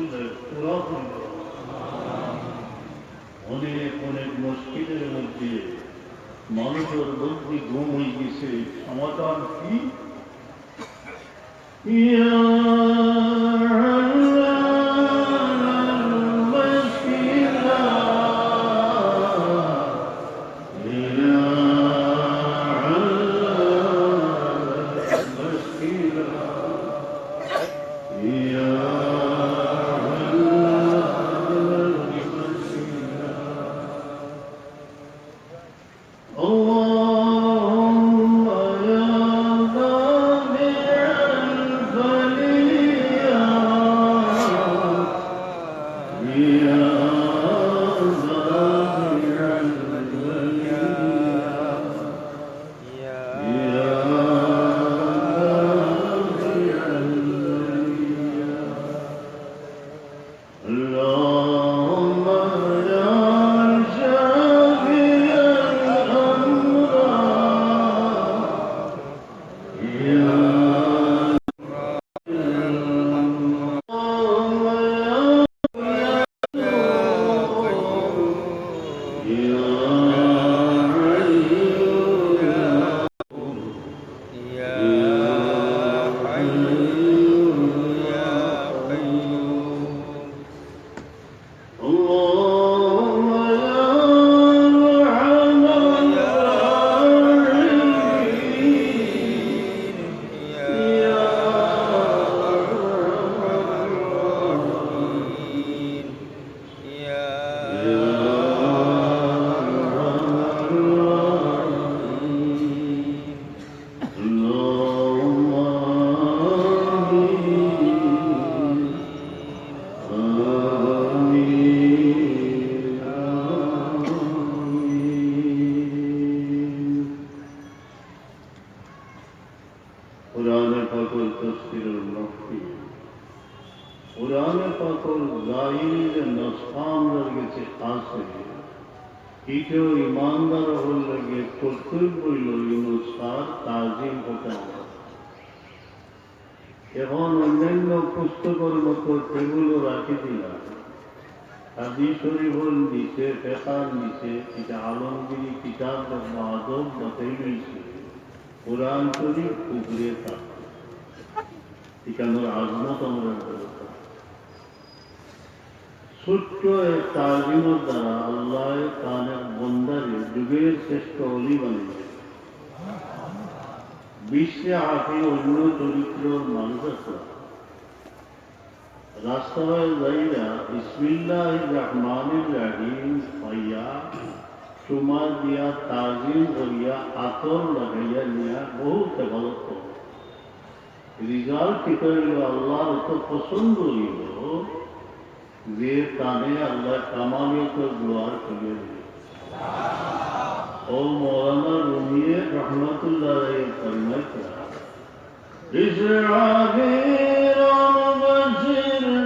রসুলের পুরাতন অনেক অনেক মসজিদের মধ্যে মানুষের বুদ্ধি ঘুম হয়ে গেছে সমাধান কি? ইয়া আদব বাতাই রয়েছে। কোরআন শরীফ উপরে থাকে। এখানের আজমত আমরা তাজিমের দ্বারা আল্লাহ বন্দারে যুগের শ্রেষ্ঠ অলি বিশ্বে হাতে অন্য চরিত্র মানুষ আছে। রাস্তায় যাইরা ইসমিল্লাহ রহমানির রাহিম পাইয়া চুমা দিয়া তাজিম করিয়া আতর লাগাইয়া নিয়া বহু তেবালত রিজাল্ট কি করিল? আল্লাহর তো পছন্দ হইল যে কানে আল্লাহ কামালিয়ত দোয়ার করিয়া দিল। ও মৌলানা রুমিয়ে রহমতুল্লাহ ফরমাইতা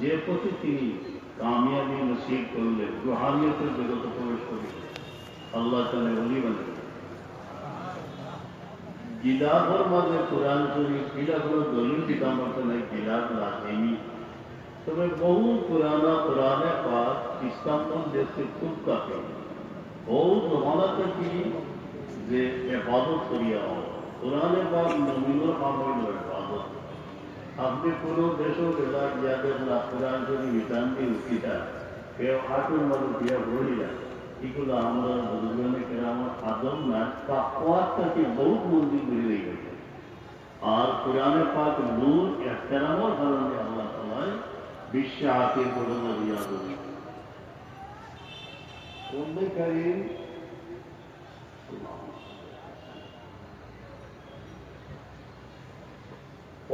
যে পথে তিনি কামিয়াবি নসিব করলেন, রুহানিয়তের জগতে প্রবেশ করলেন। আল্লাহ তালে অলি বানালেন গিলাফের মাঝে কোরআন শরীফ কোনো দলিল কিতাব মতো নাই, গিলাফ লাগেনি তবে বহু পুরানা পুরানে পাক ইসলাম দেশে খুব কাছে বহু জমানা থেকে যে এবাদত করিয়া হয় কোরআনে পাক নমিনুর আমল এবাদত আপনি কোনো দেশও গেলা গিয়া না কোরআন শরীফ উঠিটা কেউ হাঁটুর মানুষ দিয়া ভরিয়া এগুলো আমরা বুজুর্গনে কেরামত আদম না তাকওয়ার থেকে বহুত মন্দির বেড়ে গেছে আর কোরআনে পাক নূর এহতেরামর কারণে আল্লাহ তালায় বিশ্বে হাতে ঘটনা দিয়া বলি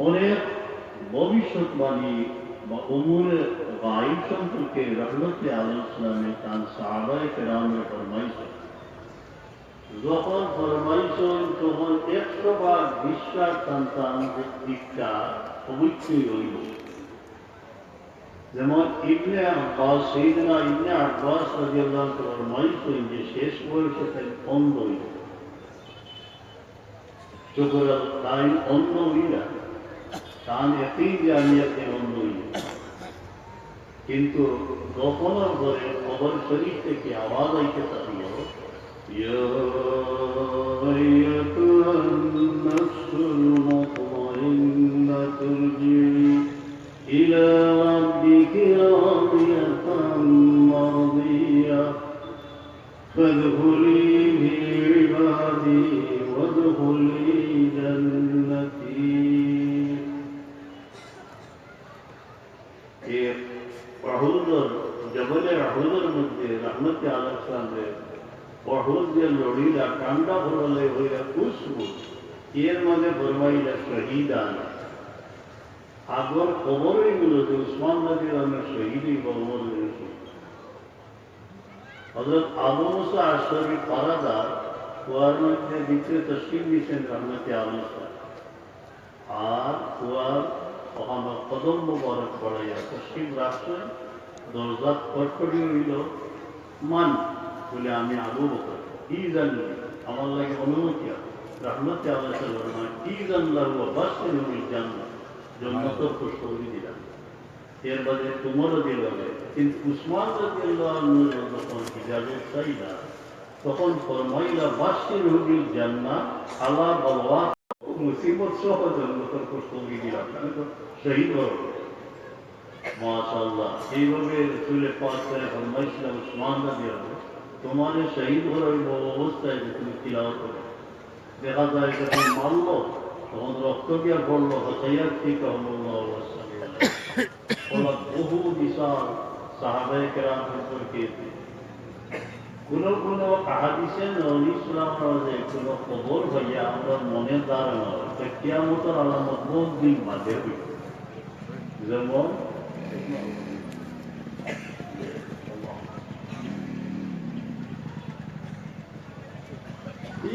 অনেক ভবিষ্যৎবাণী বা অমূলের গাইব সম্পর্কে রহমতে আলোচনামে তান সাহাবায় কেরামে ফরমাইছেন যখন ফরমাইছেন তখন একশো বার বিশ্বাস সন্তান দিকটা অবশ্যই রইল। যেমন ইবনে আব্বাস, সেইদিনা ইবনে আব্বাস রাজিয়াল্লাহ ফরমাইছেন যে শেষ বয়সে তাই অন্ধ হইল। চোখের তাই অন্ধ হইলা তান এতেই যে আমি এতে অন্ধ হইল কিন্তু গোপনের ঘরে খবর শরীর থেকে আওয়াজ আইতে থাকিল يا أيتها النفس المطمئنة ارجعي إلى ربك راضية مرضية فادخلي এর মাঝে ফরমাইলা শহীদান আগর খবরই যে উসমান নদীর আমরা শহীদই বর্মর হজরত আবু মুসা আশরফি পারাদার কুয়ার মধ্যে দ্বিতীয় তসলিম দিয়েছেন রহমতে আলমসা আর কুয়ার আমার কদম মুবারক পড়াইয়া পশ্চিম রাষ্ট্রে দরজাত কটকটি হইল, মান, বলে আমি আবু বকর কি জানি আমার লাগে অনুমতি আছে। রহমতে আল্লাহ নয় কি জানলাম জানলাম দিলাম। এর বাদে তোমারও কিন্তু উসমান যখন ইজাজত চাইলা। তখন ফরমাইলা, বাসে নবীর জান্নাত আল্লাহ বলওয়া মুসিবত সহ জন্মতর খুশখবরি দিলাম। শহীদ হব মাশাআল্লাহ, এইভাবে রসুলের পাক করে ফরমাইছিলাম উসমান রাদিয়াল্লাহু তোমার শহীদ হওয়ার অবস্থায় তুমি তিলাওয়াত করো দেখা যায় যখন মারল তখন রক্ত দিয়ে পড়ল ঠিক বহু বিশাল সাহাবায় কেরাম সম্পর্কে কোন কোন খবর হইয়া আমরা মনে ধারণা কেয়ামতের আলামত বহু দিন মাঝে যেমন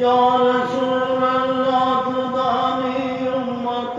يا رسول الله تدعني أمة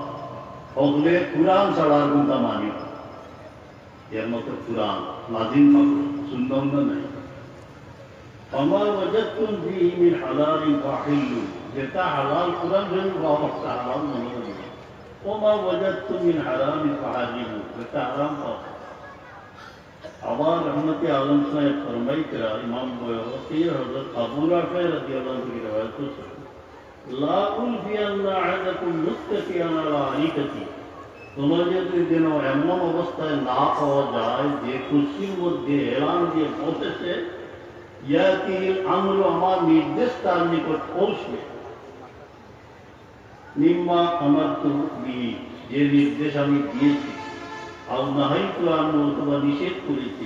হজলে কোরআন ছাড়া গুণটা মানি। এর মতো কোরআন লাজিম পাবো সুন্দর নাই। আমার ওয়াজাতুন বিহি মিন হালালিন ফাহিল্লু, যেটা হালাল কোরআন জন্য বাবা হালাল মনে করি ওমা ওয়াজাতুন মিন হারামিন ফাহাজিলু, যেটা হারাম পাবো। আবার রহমতে আলম সাহেব ফরমাই করা ইমাম বয়স হজরত আবু রাফে রাজি আল্লাহ থেকে রেওয়ায়ত তোমার যদি যেন এমন অবস্থায় না পাওয়া যায়, যে কুর্সির মধ্যে এলান দিয়ে বসেছে ইয়াতি আমর আমার নির্দেশ তার নিকট পৌঁছবে। নিম্মা আমার তো যে নির্দেশ আমি দিয়েছি। আর নাহাই তো আমি অথবা নিষেধ করেছি।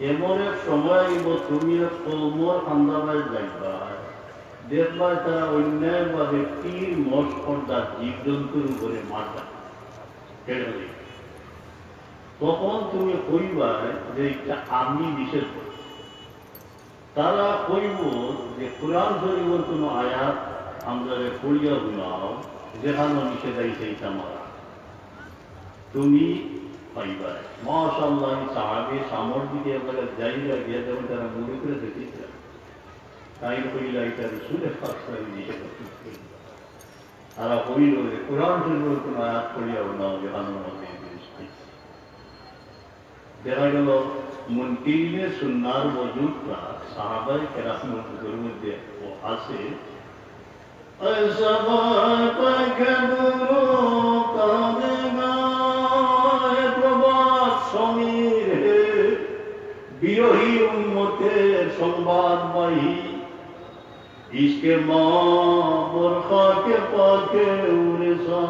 এমন এক সময় আইব, তুমি এক কলমর আন্দাবাই যাইবা। দেখবা তারা অন্যায় বা ব্যক্তির মঠ, পর্দা, জীবজন্তুর উপরে মারবা তখন তুমি কইবা যে এটা আমি বিশেষ করি। তারা কইব যে কোরআন শরীফের কোনো আয়াত আমরা পড়িয়া গুনাও যেখানে নিষেধ আইছে এটা মারা। তুমি পাইবা মাশাল্লাহ সাহাবে সামর্থ্য আপনারা যাইরা গিয়ে যখন তারা মনে করে দেখেছিলাম তাই কইলা, এটা শুনে নিষেধ করতে তারা কইল যে কোরআন শরীফের কোনো আয়াত গুনাও যেখানে মধ্যে এই দেখা গেল মুনকিনে সুন্নার মজুদটা সাহাবাই কেরামের মধ্যে ও আছে। সমীর দুঃখের সংবাদময়ী ইসকে মোর খাকে পাকে উড়েছা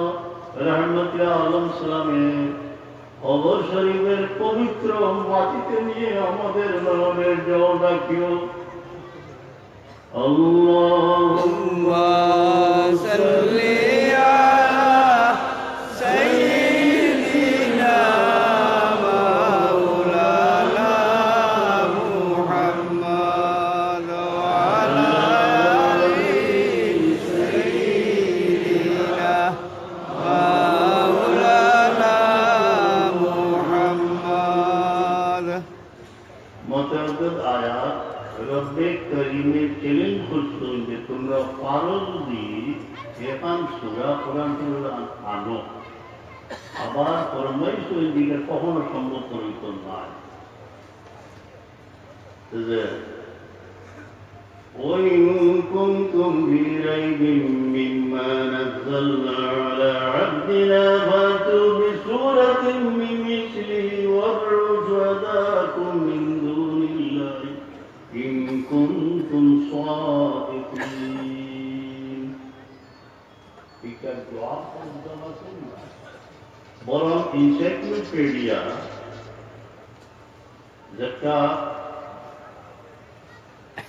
আলম সালামের অবর শরীফের পবিত্র মাটিতে নিয়ে আমাদের নরমের জল রাখিও আল্লাহ كنتم في ريب مما نزلنا على عبدنا فأتوا بسورة من مثله وادعوا شهداءكم من دون الله إن كنتم صادقين এটা দোয়া পর্যন্ত আছে না? বরং ইনসাইক্লোপিডিয়া যেটা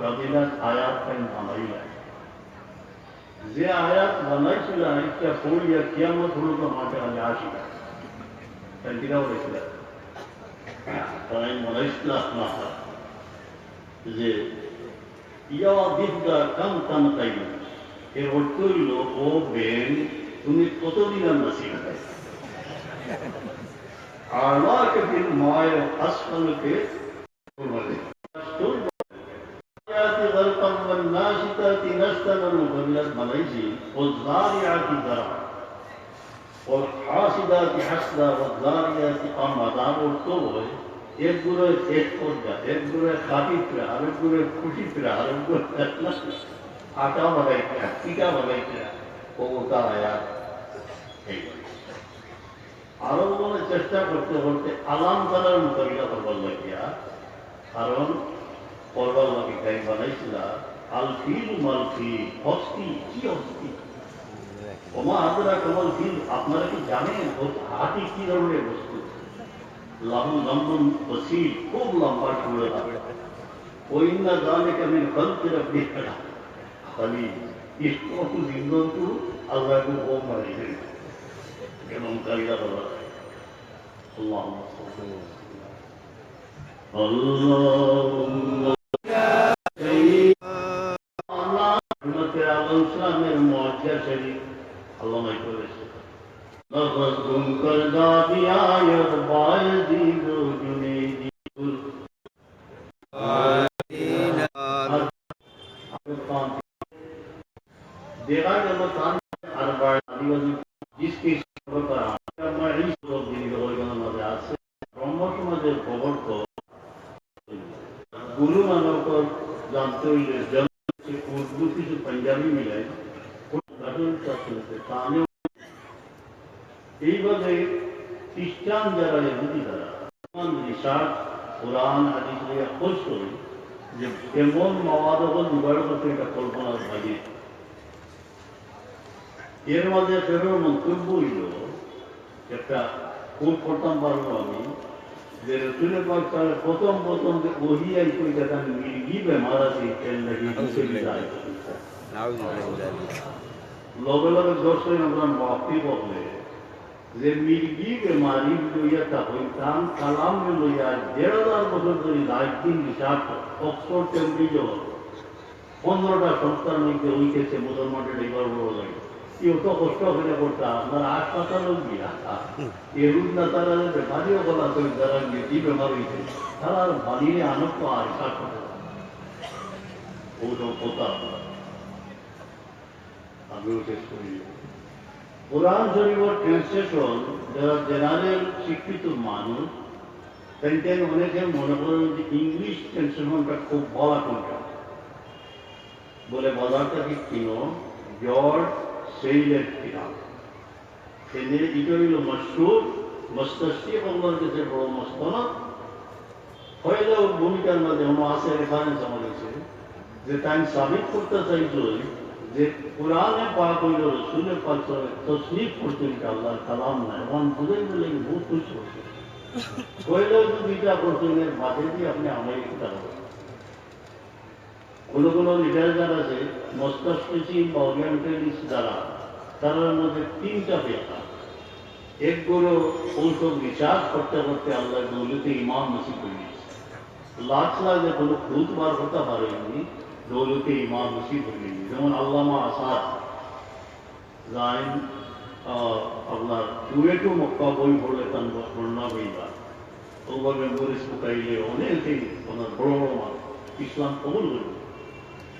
হয়েছে মোকাবিলা আয়াত ফাইন বানাইলা যে আয়াত বানাইছিল আরেকটা পড়িয়া কিয়ামত হলো তো মাঠে আমি আসি না তাই কিনা বলেছিল তাই বানাইছিল আপনার যে ইয়া দিবগা কাম কাম তাই এর অর্থ হইল ও বেন তুমি কতদিন আর নাসিব أعلاك في الماء وأسفلك في الأرض. الزاريات غرقا والناشطات نشطا والمغربات مليزي والزارعات ذرعا والحاسدات حسدا والزاريات قمدا والطول একগুলো এক করজা একগুলো খাটি ফিরা আরেকগুলো খুশি ফিরা আরেকগুলো আটা বাগাই ফিরা টিকা বাগাই ফিরা ও তার আয়াত এইগুলো আরো মনে চেষ্টা করতে করতে আলাম করার মোকাবিলা করবার লাগিয়া কারণ করবার লাগে গাই বানাইছিল আলফিল মালফি হস্তি কি হস্তি ওমা আপনারা কেবল ফিল আপনারা কি জানেন ও হাতি কি ধরনের বস্তু লাহু লম্বন বসির খুব লম্বা শুরু ওই না জানে কেমন কলতে আপনি খালি ইস্কু জিন্দন্তু আল্লাহকে ও মারি এবং কালিদা বলা اللهم صل اللهم আল্লাহ করে নফস গুম মাওয়াদবল করতে এটা কল্পনার বাইরে এর মধ্যে ফেরোর মন্তব্য হইল একটা খুব প্রথম পারব আমি যে রসুলের পাক প্রথম প্রথম যে ওহি আই কই যেটা মির্গি বেমার আছে তেল নাকি লগে লগে দর্শন আমরা মাফি বলে যে মির্গি বেমারি লইয়া তা হইতাম কালাম লইয়া দেড় হাজার বছর ধরে লাইফ দিন রিসার্চ অক্সফোর্ড কেমব্রিজ পনেরোটা সংস্থার মধ্যে উইকেছে মুসলমানদের এবার বড় লাগে। কি অত কষ্ট করে করতাম আপনার হাসপাতালও গিয়া এরুদ না তারা বেমারিও বলা করে যারা কি বেমার হইছে? তারা আর বানিয়ে আনন্দ আর রিসার্চ করতে ওটা কথা আমিও শেষ করি। কোরআন ট্রান্সলেশন যারা জেনারেল শিক্ষিত মানুষ তাইতেন অনেকে মনে করেন যে ইংলিশ ট্রান্সলেশনটা খুব বলা কোনটা বলে বলাটা কি কিনো জর্জ সেইলের কিতাব তিনি এটা হইল মশহুর মস্তি আল্লাহর কাছে বড় মস্তনত হইলেও ভূমিকার মধ্যে ono আছে রেফারেন্স আমাদের কাছে, যে তাই সাবিত করতে চাইছো যে কোরআনে পাক হইল রসুলে পাক তসনিফ করতে আল্লাহর কালাম না এবং বুঝেই বলে বহুত খুশি হচ্ছে হইলেও যদি এটা করতেন বাদে দিয়ে আপনি আমায় এটা হবে কোনো কোনো লিডার যারা আছে, মস্তিষ্ক বা ওরিয়েন্টালিস্ট যারা তার মধ্যে তিনটা পেশা একগুলো ঔষধ রিচার্জ করতে করতে আল্লাহ দৌলতে ইমাম নসিব করে দিয়েছে। লাখ লাখ কোনো খুদ বার হতে পারেনি, দৌলতে ইমাম নসিব করে যেমন আল্লামা আসাদ জাইন আপনার কুয়েটু মক্কা বই পড়লে তার বর্ণনা বইবা ওভাবে মরিস ফুকাইলে অনেকেই ওনার বড় বড় মানুষ ইসলাম কবুল করবে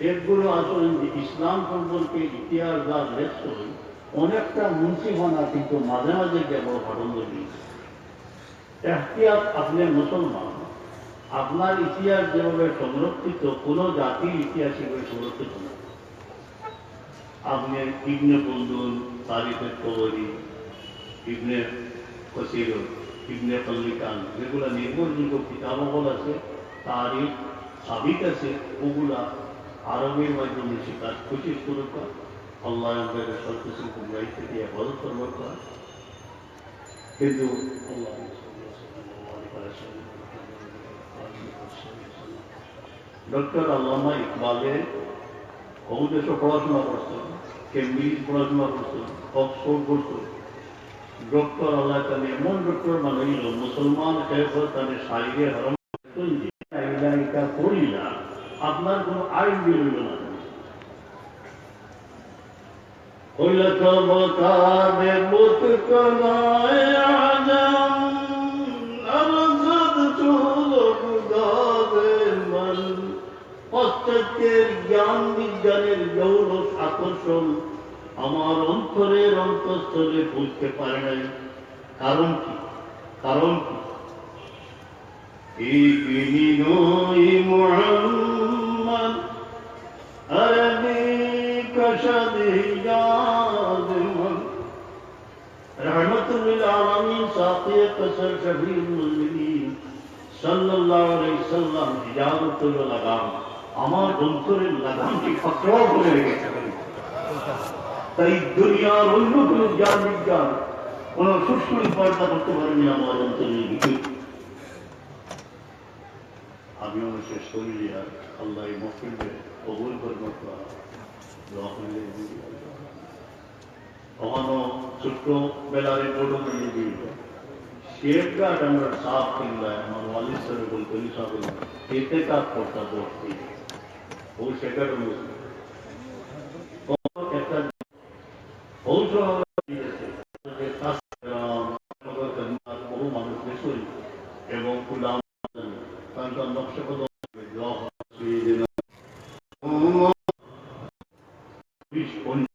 এরগুলো আসলে ইসলাম সম্পর্কে ইতিহাস যা লেখছে অনেকটা মুন্সিফানা কিন্তু মাঝে মাঝে কেবল ঘটন দিয়েছে। এহতিয়াত আপনি মুসলমান, আপনার ইতিহাস যেভাবে সংরক্ষিত, কোনো জাতির ইতিহাস হিসেবে সংরক্ষিত না। আপনি ইবনে বন্ধুন তারিফের কবরি, ইবনে কসির, ইবনে পল্লিকান যেগুলো নির্ভরযোগ্য কিতাবল আছে তারিখ সাবিক আছে, ওগুলা আরবের মাধ্যমে শেখার কোশিশ করুক আল্লাহ আমাদের সবকিছু গুমরাই থেকে হেফাজত করবার করা। কিন্তু আল্লাহ ডক্টর আল্লামা ইকবালের বহু দেশে পড়াশোনা করছেন, কেমব্রিজ পড়াশোনা করছেন, অক্সফোর্ড করছেন। ডক্টর আল্লাহ তাহলে এমন ডক্টর বানাইল মুসলমান তাহলে শারীরে হরম করিলা আপনার কোন আইন বেরোল না হইল ক্ষমতারে মুখ কমায় জ্ঞান বিজ্ঞানের গৌরব আকর্ষণ আমার অন্তরের অন্তঃস্থলে বুঝতে পারে নাই। কারণ কি? কারণ কি? رحمت للعالمین ساتھی قصر شبیر مزمینین صلی اللہ علیہ وسلم حجابت و لگام اما دنکر لگام کی فکروں کو لے گئے. تئی دنیا رنگو کی جانب جانب انہوں سوشنی پڑھتا پتہ بھرنیا مارن تلیگی আমি অনেক শেষ করি আর আল্লাহ এই মফিলকে কবুল করব কখনো ছোট্ট বেলার বড় নিয়ে দিল শেফগার্ড আমরা সাফ কিনলাম আমার ওয়ালিদ স্যার বলতো সাহেব এতে কাজ করতে পড়ছি ও শেখার একটা ঔষধ বহু Ich und